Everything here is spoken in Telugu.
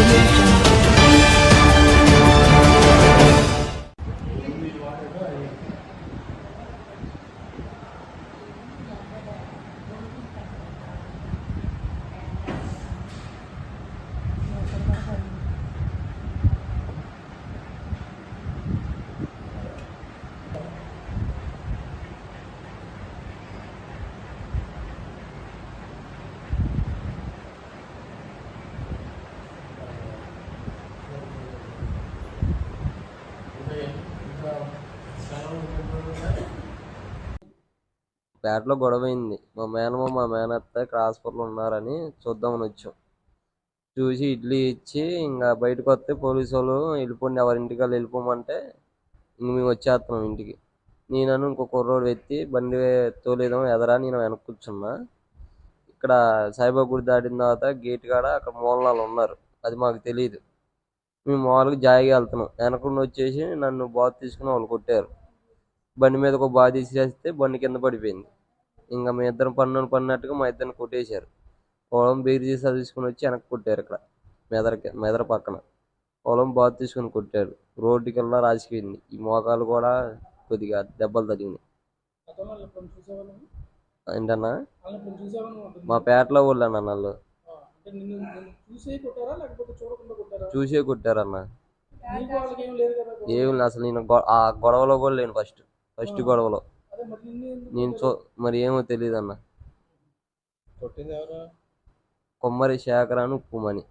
information. పేటలో గొడవ అయింది మా మేనమ్మ మా మేనత్త క్రాస్పూర్లో ఉన్నారని చూద్దామని వచ్చాం. చూసి ఇడ్లీ ఇచ్చి ఇంకా బయటకు వస్తే పోలీసు వాళ్ళు వెళ్ళిపోండి ఎవరి ఇంటికి వాళ్ళు వెళ్ళిపోమంటే ఇంక మేము వచ్చేస్తున్నాం ఇంటికి. నేనను ఇంకో కుర్రోడు ఎత్తి బండి తోలేదాం ఎదరా నేను వెనక్కి కూర్చున్నా. ఇక్కడ సాయిబాబా గుడి దాటిన తర్వాత గేట్ కాడ అక్కడ మూలనాలు ఉన్నారు. అది మాకు తెలియదు మేము మామూలుగా జాయిగా వెళ్తున్నాం. వెనకుండా వచ్చేసి నన్ను బాత్ తీసుకుని వాళ్ళు కొట్టారు. బండి మీద ఒక బాగా తీసేస్తే బండి కింద పడిపోయింది. ఇంకా మీ ఇద్దరు పన్ను పడినట్టుగా మా ఇద్దరిని కొట్టేశారు. పొలం బీర్ తీసి తీసుకుని వచ్చి వెనక్కి కొట్టారు ఇక్కడ మెదరకి మెదర పక్కన. పొలం బాధ తీసుకుని కొట్టారు. రోడ్డుకి వెళ్ళా రాసిపోయింది ఈ మోకాలు కూడా కొద్దిగా దెబ్బలు తగిలినాయి. ఏంటన్నా? మా పేటలో వాళ్ళు అన్న వాళ్ళు చూసే కొట్టారా? కొట్టారన్న ఏమి అసలు నేను గొ- ఆ గొడవలో కూడా లేను ఫస్ట్ ఫస్ట్ గొడవలో అదే మరి నిన్ను ఎందుకు నేను చూ మరి ఏమో తెలియదు అన్న కొట్టింది ఎవరు కొమ్మరి శేఖర్ అని ఉప్పుమని